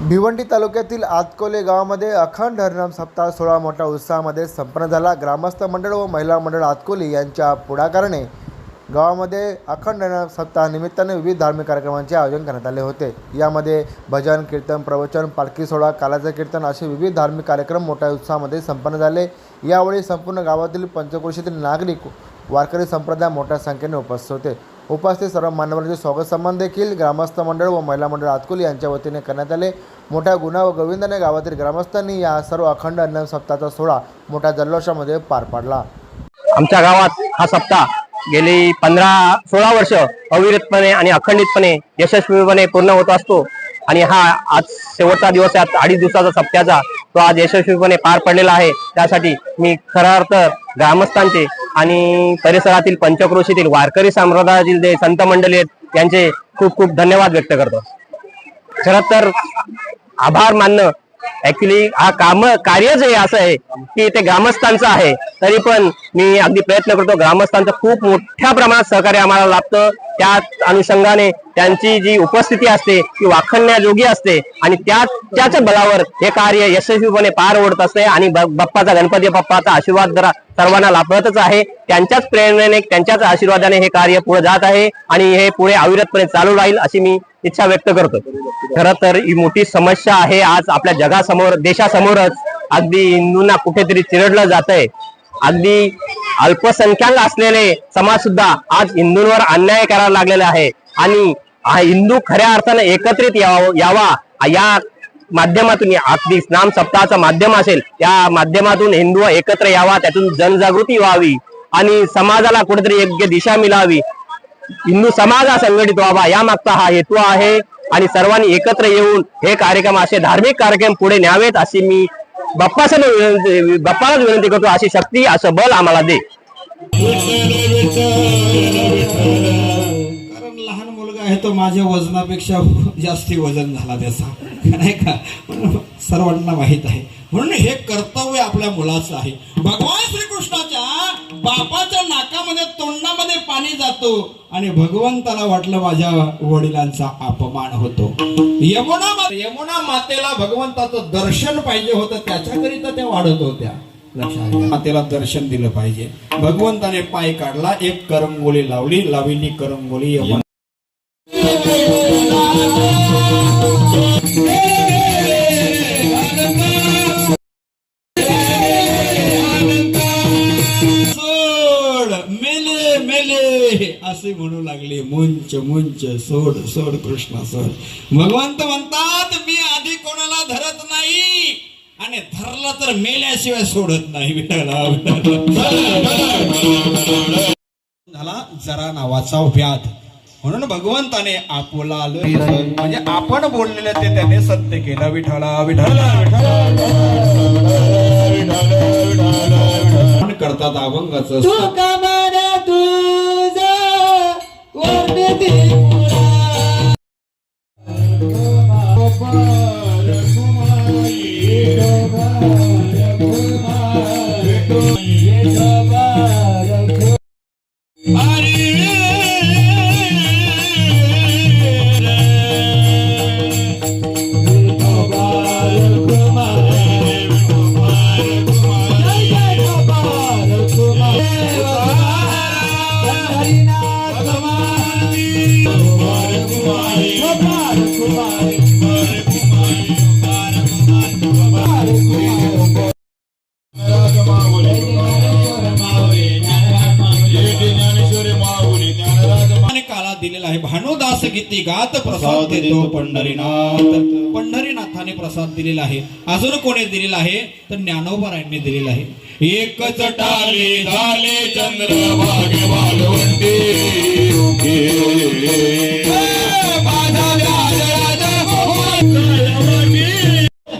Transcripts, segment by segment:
भिवंडी तालुक्यातील आतकोले गावामध्ये अखंड हरिनाम सप्ताह सोहळा मोठ्या उत्साहामध्ये संपन्न झाला. ग्रामस्थ मंडळ व महिला मंडळ आतकोली यांच्या पुढाकाराने गावामध्ये अखंड हरिनाम सप्ताहानिमित्ताने विविध धार्मिक कार्यक्रमांचे आयोजन करण्यात आले होते. यामध्ये भजन कीर्तन प्रवचन पालखी सोहळा कालाचं कीर्तन असे विविध धार्मिक कार्यक्रम मोठ्या उत्साहामध्ये संपन्न झाले. यावेळी संपूर्ण गावातील पंचक्रोशीतील नागरिक वारकरी संप्रदाय मोठ्या संख्येने उपस्थित होते. उपस्थित सर्व मान्यवरांचे स्वागत सन्मान देखील ग्रामस्थ मंडळ व महिला मंडळ आतकुल यांच्या वतीने करण्यात आले. मोठ्या गुन्हा व गोविंदाने गावातील ग्रामस्थांनी या सर्व अखंड अन्न सप्ताहाचा सोहळा मोठ्या जल्लोषामध्ये पार पाडला. आमच्या गावात हा सप्ताह गेली पंधरा सोळा वर्ष अविरतपणे आणि अखंडितपणे यशस्वीपणे पूर्ण होत असतो. आणि हा आज शेवटचा दिवस आहे. अडीच दिवसाचा सप्त्याचा तो आज यशस्वीपणे पार पडलेला आहे. त्यासाठी मी खरा अर्थ ग्रामस्थांचे आणि परिसरातील पंचक्रोशीतील वारकरी संप्रदायातील जे संत मंडळी आहेत यांचे खूप खूप धन्यवाद व्यक्त करतो. खरं तर आभार मानणं ऍक्च्युली हा काम कार्यच हे असं आहे की ते ग्रामस्थांचं आहे तरी पण मी अगदी प्रयत्न करतो ग्रामस्थांचं खूप मोठ्या प्रमाणात सहकार्य आम्हाला लाभतं. त्याच अनुषंगाने त्यांची जी उपस्थिती असते ती वाखण्याजोगी असते आणि त्या त्याच बलावर हे कार्य यशस्वीपणे पार ओढत असते आणि बाप्पाचा गणपती बाप्पाचा आशीर्वाद जरा सर्वांना लाभतच आहे. त्यांच्याच प्रेरणेने त्यांच्याच आशीर्वादाने हे कार्य पुढे जात आहे आणि हे पुढे अविरतपणे चालू राहील अशी मी इच्छा व्यक्त करतो. खरं तर ही मोठी समस्या आहे. आज आपल्या जगासमोर देशासमोरच अगदी हिंदूंना कुठेतरी चिरडलं जात आहे अगदी अल्पसंख्याक असलेले समाज सुद्धा आज हिंदूंवर अन्याय करायला लागलेले आहे. आणि हा हिंदू खऱ्या अर्थाने एकत्रित यावा या माध्यमातून आपली अगदी नाम सप्ताहाचं माध्यम असेल या माध्यमातून हिंदू एकत्र यावा त्यातून जनजागृती व्हावी आणि समाजाला कुठेतरी योग्य दिशा मिळावी. हिंदू समाज हा संघटित व्हावा या मागचा हा हेतू आहे. आणि सर्वांनी एकत्र येऊन हे कार्यक्रम असे धार्मिक कार्यक्रम पुढे न्यावेत अशी मी बाप्पासमोर विनंती बाप्पालाच विनंती करतो अशी शक्ती असं बल आम्हाला दे. कारण लहान मुलगा आहे तो माझ्या वजनापेक्षा जास्ती वजन झाला त्याचा. नाही का? सर्वांना माहीत आहे. म्हणून हे कर्तव्य आपल्या मुलाचं आहे. भगवान श्रीकृष्णाच्या बापाच्या नाकामध्ये तोंड पाणी जातो आणि भगवंताला वाटलं माझ्या वडिलांचा अपमान होतो. यमुना यमुना मातेला भगवंताचं दर्शन पाहिजे होतं त्याच्याकरिता त्या वाढत होत्या. लक्षात मातेला दर्शन दिलं पाहिजे. भगवंताने पाय काढला एक करंगोळी लावली लावली करंगोळी यमुना असे म्हणू लागले मुंच मुंच सोड सोड कृष्ण सोड. भगवंत म्हणतात मी आधी कोणाला धरत नाही आणि धरलं तर मेल्याशिवाय सोडत नाही. विठ्ठला झाला जरा नावाचा व्याध. म्हणून भगवंताने आपोला म्हणजे आपण बोललेलं ते त्याने सत्य केलं. विठाला विठाला आपण करतात अभंगाचं कोण भानुदास गीती गात प्रसाद देतो पंढरीनाथ. पंढरीनाथाने प्रसाद दिलेला आहे. अजून कोणी दिलेला आहे? तर ज्ञानोबरायांनी दिलेला आहे. एकच टाले झाले चंद्र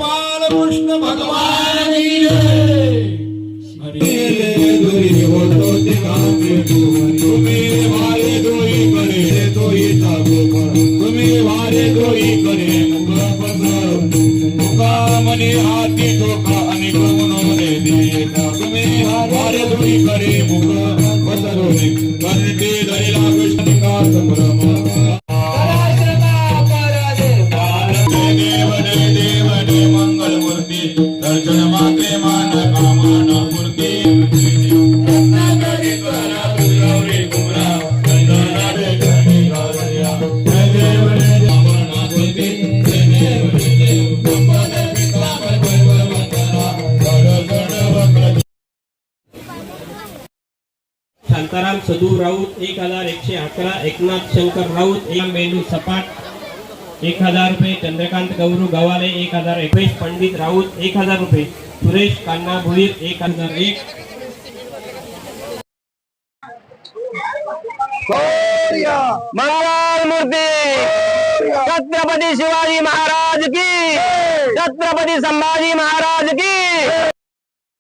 बालकृष्ण भगवान. होतो ते डोई करे मुख आणि कमनोने देता तुम्ही वारे डोई करे मुख पदरोने धरिला कृष्ण सदू राऊत एक हज़ार एकशे अकरा एकनाथ शंकर राऊत एक मेंढू सपाट एक हज़ार रुपये चंद्रकांत गौरू गवाले एक हज़ार रुपेश पंडित राऊत एक हज़ार रुपये सुरेश कान्हा भुईर एक हज़ार एक. मंगल मूर्ती। छत्रपती शिवाजी महाराज की। छत्रपति संभाजी महाराज की।